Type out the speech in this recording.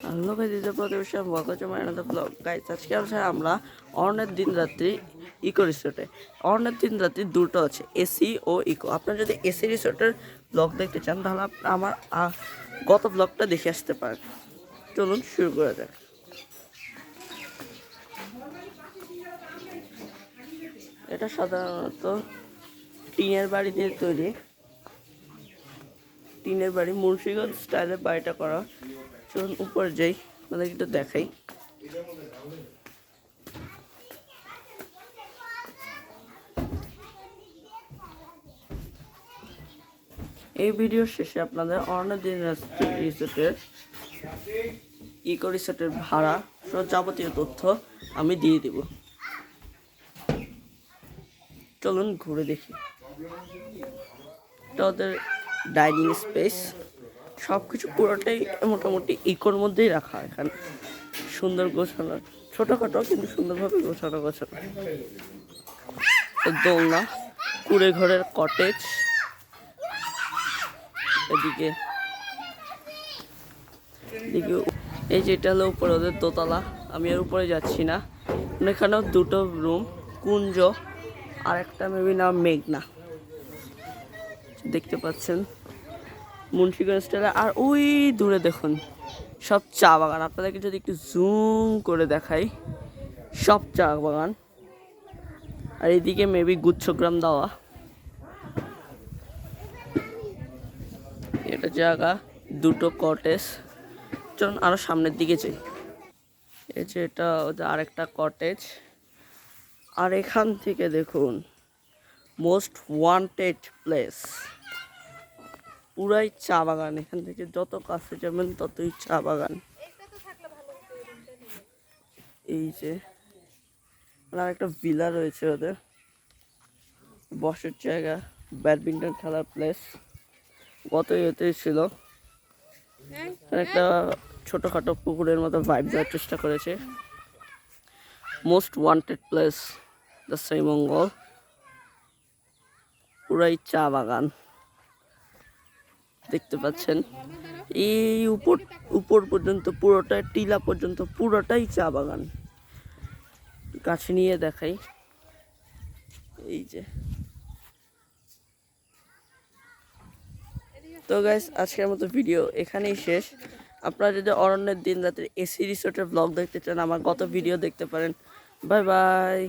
Hello guys is প্রতিবেশী welcome to my another blog guys আজকে আছে আমরা অর্ণের দিন রাত্রি ইকো রিসোর্টে অর্ণের দিন রাত্রি দুটো আছে এসি ও ইকো আপনারা যদি এসি রিসোর্টের ব্লগ দেখতে চান, তাহলে আপনারা আমার গত ব্লগটা দেখে আসতে পারেন। চলুন শুরু করা যাক। এটা সাধারণত টিনের বাড়ি দিয়ে তৈরি। টিনের বাড়ি মুন্সিগঞ্জ স্টাইলের বাড়িটা করা। চলুন উপরে যাই আপনাদের একটু দেখাই। এই ভিডিওর শেষে আপনাদের অর্ণদিন রিসোর্টের ইকো রিসোর্টের ভাড়া সব যাবতীয় তথ্য আমি দিয়ে দিব। চলুন ঘুরে দেখি। ওদের ডাইনিং স্পেস। সব কিছু পুরোটাই মোটামুটি ইকোর মধ্যেই রাখা এখানে সুন্দর গোছানো, ছোটোখাটো কিন্তু সুন্দরভাবে গোছানো গোছানো। দোলনা, কুড়ে ঘরের কটেজ এদিকে এদিকে এই যেটা হলো উপরে ওদের দোতলা। আমি এর উপরে যাচ্ছি না। এখানেও দুটো রুম কুঞ্জ আর একটা মেবি নাম মেঘনা। দেখতে পাচ্ছেন? মুন্সিগঞ্জ স্টাইলে আর ওই দূরে দেখুন, সব চা বাগান। আপনাদেরকে যদি একটু জুম করে দেখাই, সব চা বাগান। আর এদিকে মেবি গুচ্ছগ্রাম দেওয়া। এটা জায়গা, দুটো কটেজ চলুন আরও সামনের দিকে যাই। এই যে এটা আরেকটা কটেজ আর এখান থেকে দেখুন মোস্ট ওয়ান্টেড প্লেস পুরাই চা বাগান এখান থেকে যত কাছে যাবেন ততই চা বাগান। এই যে, আর একটা ভিলা রয়েছে ওদের। বসার জায়গা, ব্যাডমিন্টন খেলার প্লেস গত ইয়েতে ছিল। একটা ছোটোখাটো পুকুরের মতো ভাইব দেওয়ার চেষ্টা করেছে। Most wanted place the Sreemangal পুরাই চা বাগান। দেখতে পাচ্ছেন। এই উপর উপর পর্যন্ত পুরোটা, টিলা পর্যন্ত পুরোটাই চা বাগান। কাছে নিয়ে দেখাই। এই যে। তো গাইস আজকের মতো ভিডিও এখানেই শেষ। আপনারা যদি অরণ্যের দিন রাতের এসি রিসোর্টের ব্লগ দেখতে চান, আমার গত ভিডিও দেখতে পারেন। Bye bye